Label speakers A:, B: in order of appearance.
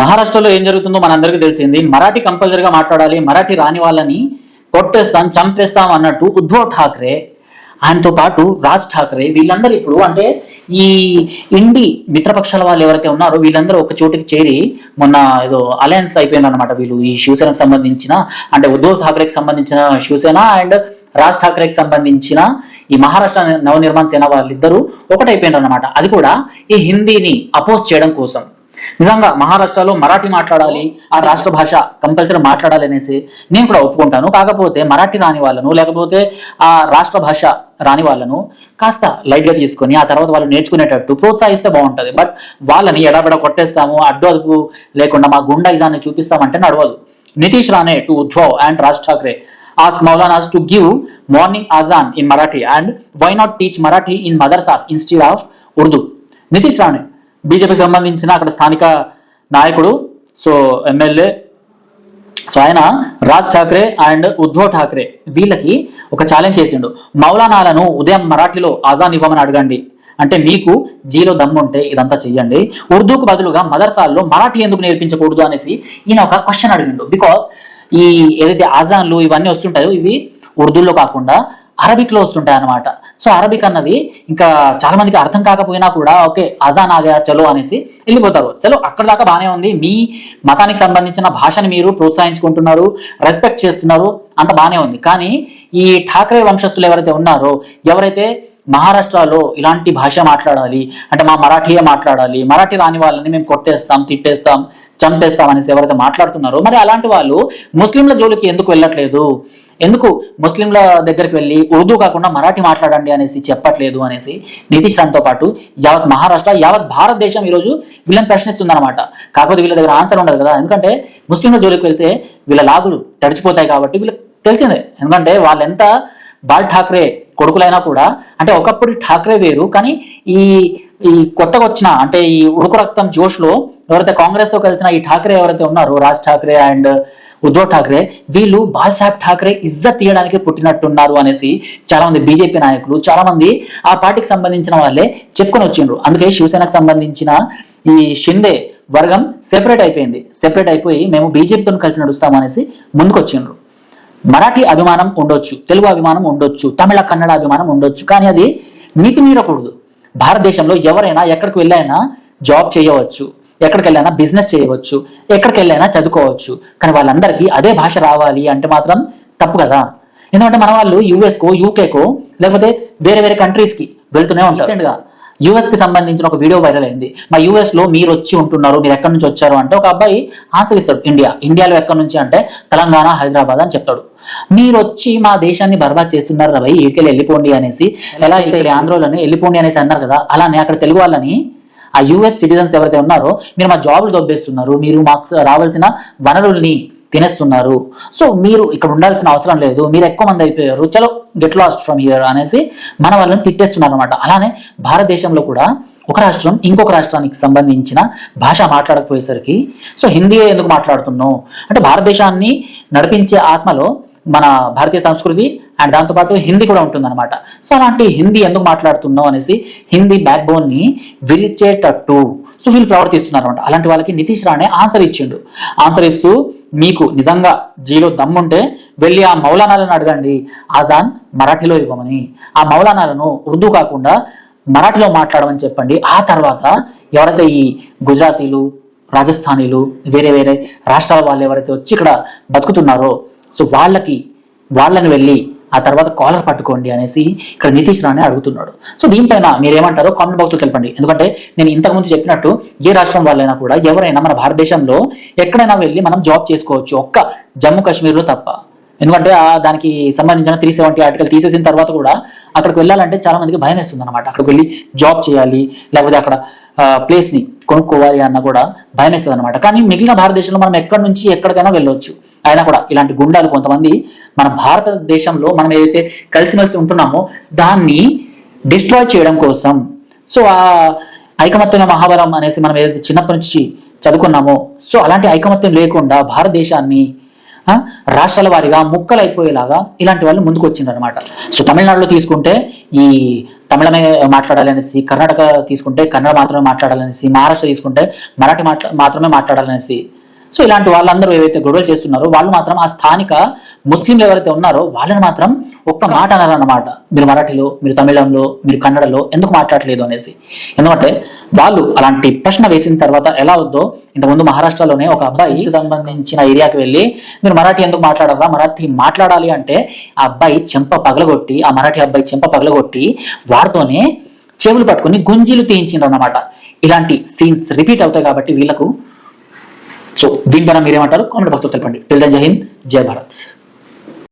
A: మహారాష్ట్రలో ఏం జరుగుతుందో మనందరికీ తెలిసింది. మరాఠీ కంపల్సరీగా మాట్లాడాలి. మరాఠీ రాని వాళ్ళని కొట్టేస్తాం చంపేస్తాం అన్నట్టు ఉద్ధవ్ ఠాక్రే ఆయనతో పాటు రాజ్ ఠాక్రే వీళ్ళందరూ ఇప్పుడు అంటే ఈ ఇండి మిత్రపక్షాల వాళ్ళు ఎవరైతే ఉన్నారో వీళ్ళందరూ ఒక చోటికి చేరి మొన్న ఏదో అలయన్స్ అయిపోయింది అనమాట వీళ్ళు. ఈ శివసేనకు సంబంధించిన అంటే ఉద్ధవ్ ఠాక్రేకి సంబంధించిన శివసేన అండ్ రాజ్ ఠాక్రేకి సంబంధించిన ఈ మహారాష్ట్ర నవనిర్మాణ సేన వాళ్ళిద్దరూ ఒకటైపోయినారు అనమాట అది కూడా ఈ హిందీని అపోజ్ చేయడం కోసం. నిజంగా మహారాష్ట్రలో మరాఠీ మాట్లాడాలి ఆ రాష్ట్ర భాష కంపల్సరీ మాట్లాడాలి అనేసి నేను కూడా ఒప్పుకుంటాను. కాకపోతే మరాఠీ రాని వాళ్ళను లేకపోతే ఆ రాష్ట్ర భాష రాని వాళ్ళను కాస్త లైట్గా తీసుకొని ఆ తర్వాత వాళ్ళు నేర్చుకునేటట్టు ప్రోత్సహిస్తే బాగుంటుంది. బట్ వాళ్ళని ఎడబెడ కొట్టేస్తాము అడ్డు అదుపు లేకుండా మా గుండాయిజాన్ని చూపిస్తామంటే నడవదు. Nitesh Rane to Uddhav and Raj Thackeray ask Maulanas to give morning azan in Marathi. And why not teach Marathi in madrasas instead of Urdu. Nitesh Rane బీజేపీకి సంబంధించిన అక్కడ స్థానిక నాయకుడు సో ఎమ్మెల్యే సో ఆయన రాజ్ ఠాక్రే అండ్ ఉద్ధవ్ ఠాక్రే వీళ్ళకి ఒక challenge చేసిండు. మౌలానాలను ఉదయం మరాఠీలో ఆజాన్ ఇవ్వమని అడగండి. అంటే మీకు జీలో దమ్ముంటే ఇదంతా చెయ్యండి. ఉర్దూకు బదులుగా మదర్సాల్లో మరాఠీ ఎందుకు నేర్పించకూడదు అనేసి ఈయన ఒక క్వశ్చన్ అడిగిండు. బికాస్ ఈ ఏదైతే ఆజాన్లు ఇవన్నీ వస్తుంటాయో ఇవి ఉర్దూలో కాకుండా అరబిక్లో వస్తుంటాయి అనమాట సో అరబిక్ అన్నది ఇంకా చాలా మందికి అర్థం కాకపోయినా కూడా ఓకే అజాన్ ఆగా చలో అనేసి వెళ్ళిపోతారు. చలో అక్కడ దాకా బాగానే ఉంది. మీ మతానికి సంబంధించిన భాషని మీరు ప్రోత్సహించుకుంటున్నారు రెస్పెక్ట్ చేస్తున్నారు అంత బాగానే ఉంది. కానీ ఈ ఠాక్రే వంశస్థులు ఎవరైతే ఉన్నారో ఎవరైతే మహారాష్ట్రలో ఇలాంటి భాష మాట్లాడాలి అంటే మా మరాఠీయే మాట్లాడాలి మరాఠీ రాని వాళ్ళని మేము కొట్టేస్తాం తిట్టేస్తాం చంపేస్తాం అనేసి ఎవరైతే మాట్లాడుతున్నారో మరి అలాంటి వాళ్ళు ముస్లింల జోలికి ఎందుకు వెళ్ళట్లేదు? ఎందుకు ముస్లింల దగ్గరికి వెళ్ళి ఉర్దూ కాకుండా మరాఠీ మాట్లాడండి అనేసి చెప్పట్లేదు అనేసి నితీష్ రామ్తో పాటు యావత్ మహారాష్ట్ర యావత్ భారతదేశం ఈరోజు వీళ్ళని ప్రశ్నిస్తుందన్నమాట. కాకపోతే వీళ్ళ దగ్గర ఆన్సర్ ఉండదు కదా. ఎందుకంటే ముస్లింల జోలికి వెళ్తే వీళ్ళ లాగులు తడిచిపోతాయి కాబట్టి వీళ్ళకి తెలిసిందే. ఎందుకంటే వాళ్ళెంత బాల్ ఠాక్రే కొడుకులైనా కూడా అంటే ఒకప్పుడు ఠాక్రే వేరు కానీ ఈ ఈ కొత్తగా వచ్చిన అంటే ఈ ఉడుకు రక్తం జోష్లో ఎవరైతే కాంగ్రెస్తో కలిసిన ఈ ఠాక్రే ఎవరైతే ఉన్నారో రాజ్ ఠాక్రే అండ్ ఉద్ధవ్ ఠాక్రే వీళ్ళు బాల్ సాహెబ్ ఠాక్రే ఇజ్జత్ తీయడానికి పుట్టినట్టున్నారు అనేసి చాలా మంది బీజేపీ నాయకులు చాలా మంది ఆ పార్టీకి సంబంధించిన వాళ్ళే చెప్పుకొని వచ్చిండ్రు. అందుకే శివసేనకు సంబంధించిన ఈ షిండే వర్గం సెపరేట్ అయిపోయింది. సెపరేట్ అయిపోయి మేము బీజేపీతో కలిసి నడుస్తాం అనేసి ముందుకు వచ్చిండ్రు మరాఠీ అభిమానం ఉండొచ్చు తెలుగు అభిమానం ఉండొచ్చు తమిళ కన్నడ అభిమానం ఉండొచ్చు కానీ అది మితి మీరకూడదు. భారతదేశంలో ఎవరైనా ఎక్కడికి వెళ్ళైనా జాబ్ చేయవచ్చు ఎక్కడికి వెళ్ళైనా బిజినెస్ చేయవచ్చు ఎక్కడికి వెళ్ళైనా చదువుకోవచ్చు కానీ వాళ్ళందరికీ అదే భాష రావాలి అంటే మాత్రం తప్పు కదా. ఎందుకంటే మన వాళ్ళు యూఎస్కో యూకేకో లేకపోతే వేరే వేరే కంట్రీస్కి వెళ్తూనే ఉంటారు. యుఎస్కి సంబంధించిన ఒక వీడియో వైరల్ అయింది. మా యుఎస్లో మీరు వచ్చి ఉంటున్నారు మీరు ఎక్కడి నుంచి వచ్చారు అంటే ఒక అబ్బాయి ఆన్సర్ ఇస్తాడు ఇండియా ఇండియాలో ఎక్కడి నుంచి అంటే తెలంగాణ హైదరాబాద్ అని చెప్తాడు. మీరు వచ్చి మా దేశాన్ని బర్బాద్ చేస్తున్నారు రా భయ్ ఇక్కడికి వెళ్ళిపోండి అనేసి. ఎలా అయితే ఆంధ్రోలని వెళ్ళిపోండి అనేసి అన్నారు కదా అలానే అక్కడ తెలుగు వాళ్ళని ఆ యుఎస్ సిటిజన్స్ ఎవరైతే ఉన్నారో మీరు మా జాబులు దొబ్బేస్తున్నారు మీరు మాకు రావాల్సిన వనరుల్ని తినేస్తున్నారు. సో మీరు ఇక్కడ ఉండాల్సిన అవసరం లేదు. మీరు ఎక్కువ మంది అయిపోయారు. చలో గెట్ లాస్ట్ ఫ్రమ్ హియర్ అనేసి మన వాళ్ళని తిట్టేస్తున్నారు అనమాట అలానే భారతదేశంలో కూడా ఒక రాష్ట్రం ఇంకొక రాష్ట్రానికి సంబంధించిన భాష మాట్లాడకపోయేసరికి సో హిందీయే ఎందుకు మాట్లాడుతున్నావు? అంటే భారతదేశాన్ని నడిపించే ఆత్మలో మన భారతీయ సంస్కృతి అండ్ దాంతోపాటు హిందీ కూడా ఉంటుందన్నమాట. సో అలాంటి హిందీ ఎందుకు మాట్లాడుతున్నావు అనేసి హిందీ బ్యాక్ బోన్ని విరిచేటట్టు సో వీళ్ళు ప్రవర్తిస్తున్నారు అనమాట అలాంటి వాళ్ళకి నితీష్ రాణే ఆన్సర్ ఇచ్చిండు. ఆన్సర్ ఇస్తూ మీకు నిజంగా జీలో దమ్ముంటే వెళ్ళి ఆ మౌలానాలను అడగండి. ఆజాన్ మరాఠీలో ఇవ్వమని. ఆ మౌలానాలను ఉర్దూ కాకుండా మరాఠీలో మాట్లాడమని చెప్పండి. ఆ తర్వాత ఎవరైతే ఈ గుజరాతీలు రాజస్థానీలు వేరే వేరే రాష్ట్రాల వాళ్ళు ఎవరైతే వచ్చి ఇక్కడ బతుకుతున్నారో సో వాళ్ళకి వాళ్ళని వెళ్ళి ఆ తర్వాత కాలర్ పట్టుకోండి అనేసి ఇక్కడ నితీష్ రాణి అడుగుతున్నాడు. సో దీనిపైన మీరేమంటారో కామెంట్ బాక్స్లో తెలపండి. ఎందుకంటే నేను ఇంతకుముందు చెప్పినట్టు ఏ రాష్ట్రం వాళ్ళైనా కూడా ఎవరైనా మన భారతదేశంలో ఎక్కడైనా వెళ్ళి మనం జాబ్ చేసుకోవచ్చు. ఒక్క జమ్మూ కాశ్మీర్లో తప్ప. ఎందుకంటే ఆ దానికి సంబంధించిన త్రీ సెవెంటీ ఆర్టికల్ తీసేసిన తర్వాత కూడా అక్కడికి వెళ్ళాలంటే చాలా మందికి భయం వేస్తుంది అనమాట అక్కడికి వెళ్ళి జాబ్ చేయాలి లేకపోతే అక్కడ ప్లేస్ని కొనుక్కోవాలి అన్న కూడా భయం వేస్తుంది అనమాట కానీ మిగిలిన భారతదేశంలో మనం ఎక్కడి నుంచి ఎక్కడికైనా వెళ్ళొచ్చు. అయినా కూడా ఇలాంటి గుండాలు కొంతమంది మన భారతదేశంలో మనం ఏదైతే కలిసిమెలిసి ఉంటున్నామో దాన్ని డిస్ట్రాయ్ చేయడం కోసం. సో ఆ ఐకమత్యమే మహాబలం అనేసి మనం ఏదైతే చిన్నప్పటి నుంచి చదువుకున్నామో సో అలాంటి ఐకమత్యం లేకుండా భారతదేశాన్ని రాష్ట్రాల వారిగా ముక్కలు అయిపోయేలాగా ఇలాంటి వాళ్ళు ముందుకు వచ్చిండ్రు అనమాట సో తమిళనాడులో తీసుకుంటే ఈ తమిళమే మాట్లాడాలనేసి కర్ణాటక తీసుకుంటే కన్నడ మాత్రమే మాట్లాడాలనేసి మహారాష్ట్ర తీసుకుంటే మరాఠీ మాట్లా మాత్రమే మాట్లాడాలనేసి సో ఇలాంటి వాళ్ళందరూ ఏవైతే గొడవలు చేస్తున్నారో వాళ్ళు మాత్రం ఆ స్థానిక ముస్లింలు ఎవరైతే ఉన్నారో వాళ్ళని మాత్రం ఒక్క మాట అన్నారన్నమాట మీరు మరాఠీలో మీరు తమిళంలో మీరు కన్నడలో ఎందుకు మాట్లాడలేదు అనేసి. ఎందుకంటే వాళ్ళు అలాంటి ప్రశ్న వేసిన తర్వాత ఎలా అవుద్దో ఇంతకుముందు మహారాష్ట్రలోనే ఒక అబ్బాయికి సంబంధించిన ఏరియాకి వెళ్ళి మీరు మరాఠీ ఎందుకు మాట్లాడరా? మరాఠీ మాట్లాడాలి అంటే ఆ అబ్బాయి చెంప పగలగొట్టి ఆ మరాఠీ అబ్బాయి చెంప పగలగొట్టి వారితోనే చెవులు పట్టుకుని గుంజీలు తీయించిండ్రు అన్నమాట ఇలాంటి సీన్స్ రిపీట్ అవుతాయి కాబట్టి వీళ్ళకు సో దీనిపైన మీరేమంటారు? కామెంట్ బాక్స్లో తెలపండి. టిల్ దెన్ జై హింద్ జై భారత్.